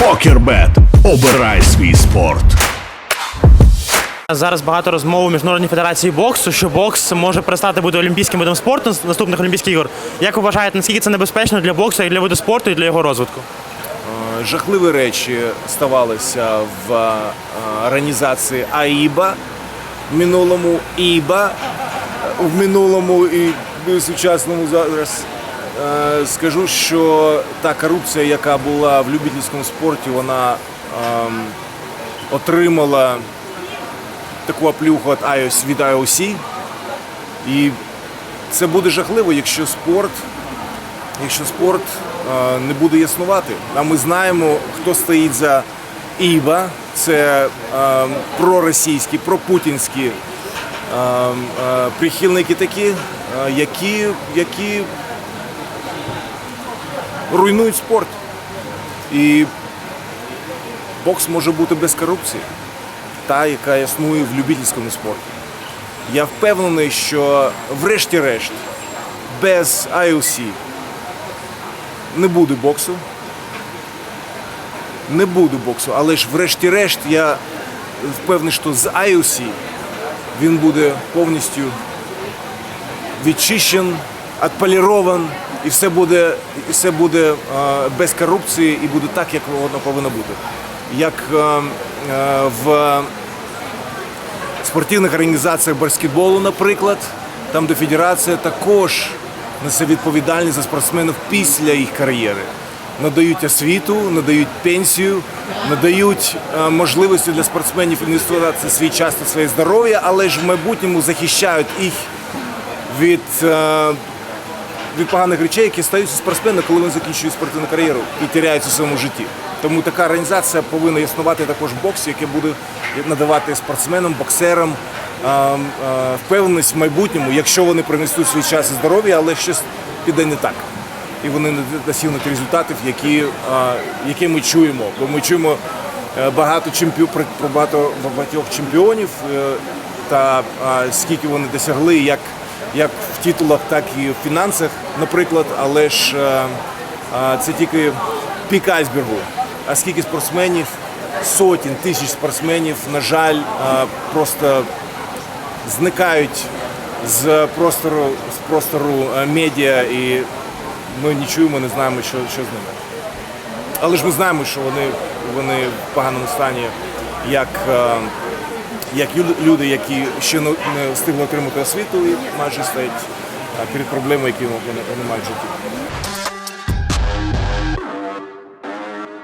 Покербет. Обирай свій спорт. Зараз багато розмов у міжнародній федерації боксу, що бокс може перестати бути олімпійським видом спорту з наступних Олімпійських ігор. Як ви вважаєте, наскільки це небезпечно для боксу і для виду спорту, і для його розвитку? Жахливі речі ставалися в е, організації АІБА в минулому ІБА в минулому і в сучасному зараз. Е, Скажу, що та корупція, яка була в любительському спорті, вона ем, отримала таку оплюху від IOC, від IOC. І це буде жахливо, якщо спорт якщо спорт е, не буде існувати. А ми знаємо, хто стоїть за ІБА, це е, проросійські, пропутінські е, е, прихильники такі, е, які, які руйнують спорт. І бокс може бути без корупції, та, яка існує в любительському спорті. Я впевнений, що врешті-решт без IOC не буде боксу. Не буде боксу, але ж врешті-решт я впевнений, що з IOC він буде повністю відчищен, відполірован, і все буде, все буде е, без корупції і буде так, як воно повинно бути. Як е, е, в спортивних організаціях баскетболу, наприклад, там де федерація також несе відповідальність за спортсменів після їх кар'єри. Надають освіту, надають пенсію, надають можливості для спортсменів інвестувати свій час та своє здоров'я, але ж в майбутньому захищають їх від, від поганих речей, які стаються спортсменами, коли вони закінчують спортивну кар'єру і теряються у своєму житті. Тому така організація повинна існувати також в боксі, яке буде надавати спортсменам, боксерам впевненість в майбутньому, якщо вони принесуть свій час і здоров'я, але щось піде не так. І вони не досягнуть результатів, які, які ми чуємо. Бо ми чуємо е, багато чемпіо, про багато багатьох чемпіонів е, та скільки вони досягли, як, як в титулах, так і в фінансах, наприклад. Але ж е, е, це тільки пік айсбергу. А скільки спортсменів, сотень тисяч спортсменів, на жаль, е, просто зникають з простору, з простору медіа, і ми не чуємо, не знаємо, що, що з ними. Але ж ми знаємо, що вони, вони в поганому стані, як, як люди, які ще не встигли отримати освіту і майже стоять перед проблемою, які вони мають в житті.